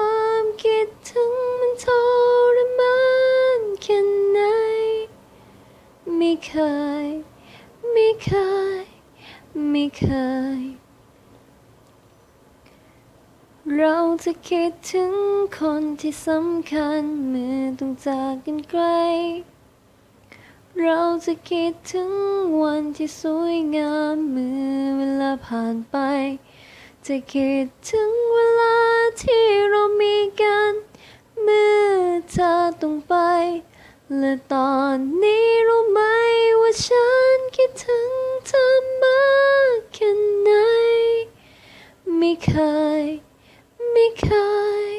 ม ไม่เคย ไม่เคย ไม่เคย เราจะคิดถึงคนที่สำคัญเมื่อต้องจากกันไกล เราจะคิดถึงวันที่สวยงามเมื่อเวลาผ่านไป จะคิดถึงเวลาที่เรามีกัน เมื่อเธอต้องไปและตอนนี้รู้ไหม เคย ไม่เคย